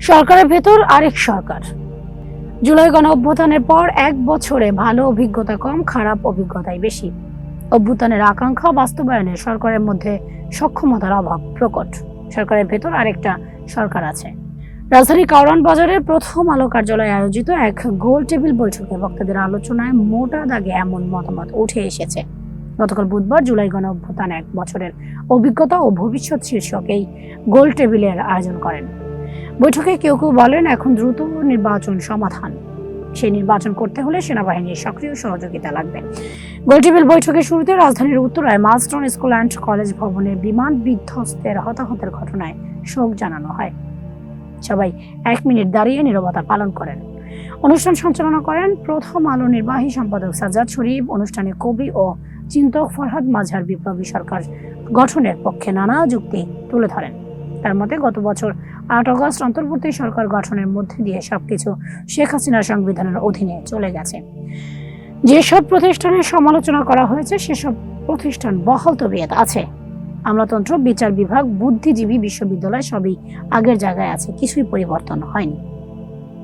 সরকারের ভেতর আরেক সরকার। জুলাই গণ অভ্যুত্থানের পর এক বছরে ভালো অভিজ্ঞতা কম, খারাপ অভিজ্ঞতাই বেশি। অভ্যুত্থানের আকাঙ্ক্ষা বাস্তবায়নে সরকারের মধ্যে সক্ষমতার অভাব প্রকট। সরকারের ভেতর আরেকটা সরকার আছে। রাজধানী কাউরান বাজারের প্রথম আলো কার্যালয়ে আয়োজিত এক গোল টেবিল বৈঠকে বক্তাদের আলোচনায় মোটা দাগে এমন মতামত উঠে এসেছে। গতকাল বুধবার জুলাই গণ অভ্যুত্থান এক বছরের অভিজ্ঞতা ও ভবিষ্যৎ শীর্ষক এই গোল টেবিলের আয়োজন করেন। বৈঠকে কেউ কেউ বলেন এখন দ্রুত নির্বাচন সমাধান। সেই নির্বাচন করতে হলে সেনাবাহিনীর সক্রিয় সহযোগিতা লাগবে। গোলটেবিল বৈঠকের শুরুতে রাজধানীর উত্তরায় মালস্টোন স্কুল অ্যান্ড কলেজ ভবনে বিমান বিধ্বস্তের হতাহতের ঘটনায় শোক জানানো হয়। সবাই এক মিনিট দাঁড়িয়ে নীরবতা পালন করেন। অনুষ্ঠান সঞ্চালনা করেন প্রথম আলো নির্বাহী সম্পাদক সাজ্জাদ শরীফ। অনুষ্ঠানে কবি ও চিন্তক ফরহাদ মাঝার বিপ্লবী সরকার গঠনের পক্ষে নানা যুক্তি তুলে ধরেন। তার মতে গত বছর আট অগস্ট অন্তর্বর্তী সরকার গঠনের মধ্যে দিয়ে সবকিছু শেখ হাসিনা সংবিধানের অধীনে চলে গেছে। যেসব প্রতিষ্ঠানের সমালোচনা করা হয়েছে, সেসব প্রতিষ্ঠান বহাল তবিয়ত আছে। আমলাতন্ত্র, বিচার বিভাগ, বুদ্ধিজীবী বিশ্ববিদ্যালয় সবই আগের জায়গায় আছে, কিছুই পরিবর্তন হয়নি।